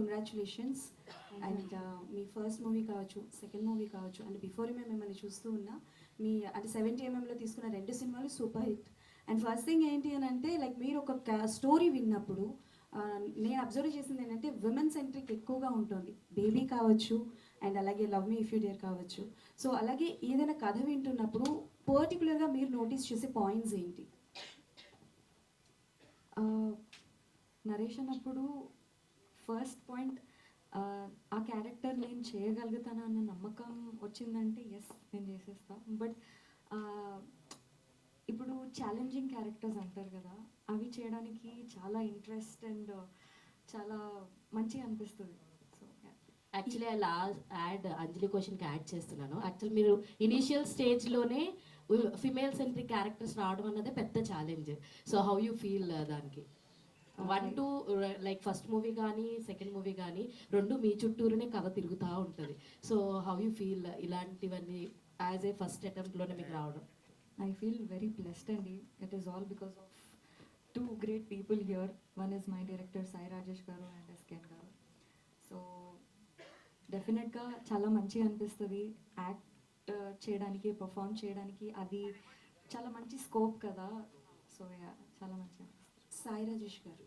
Congratulations and uh, మీ first movie కావచ్చు second movie కావచ్చు అండ్ బిఫోర్ మేము మిమ్మల్ని చూస్తూ ఉన్నా మీ అంటే సెవెంటీ ఎంఎంలో తీసుకున్న రెండు సినిమాలు super hit and first thing ఏంటి అని అంటే లైక్ మీరు ఒక స్టోరీ విన్నప్పుడు నేను అబ్జర్వ్ చేసింది ఏంటంటే విమెన్ సెంట్రిక్ ఎక్కువగా ఉంటుంది. బేబీ కావచ్చు అండ్ అలాగే love me if you dare కావచ్చు. సో అలాగే ఏదైనా కథ వింటున్నప్పుడు పర్టికులర్గా మీరు నోటీస్ చేసే పాయింట్స్ ఏంటి? నరేషన్ అప్పుడు ఫస్ట్ పాయింట్ uh, ఆ క్యారెక్టర్ నేను చేయగలుగుతానా అన్న నమ్మకం వచ్చిందంటే ఎస్ నేను చేసేస్తా. బట్ ఇప్పుడు ఛాలెంజింగ్ క్యారెక్టర్స్ అంటారు కదా అవి చేయడానికి చాలా ఇంట్రెస్ట్ అండ్ uh, చాలా మంచిగా అనిపిస్తుంది. సో యాక్చువల్లీ ఆ లాస్ట్ యాడ్ అంజలి క్వశ్చన్కి యాడ్ చేస్తున్నాను. యాక్చువల్ మీరు ఇనీషియల్ స్టేజ్లోనే ఫిమేల్ సెంట్రిక్ క్యారెక్టర్స్ రావడం అన్నదే పెద్ద challenge so how you feel దానికి? One two like first movie కానీ సెకండ్ మూవీ కానీ రెండు మీ చుట్టూరునే కథ తిరుగుతూ ఉంటుంది. సో హౌ యూ ఫీల్ ఇలాంటివన్నీ యాజ్ ఏ ఫస్ట్ అటెంప్ట్లోనే మీకు రావడం? ఐ ఫీల్ వెరీ బ్లెస్డ్ అండి. It is all because of two great people here one is my director Sai Rajesh గారు అండ్ ఎస్కెన్ గారు సో డెఫినెట్గా చాలా మంచిగా అనిపిస్తుంది. యాక్ట్ చేయడానికి పర్ఫామ్ చేయడానికి అది చాలా మంచి స్కోప్ కదా. సో సాయి రాజేష్ గారు.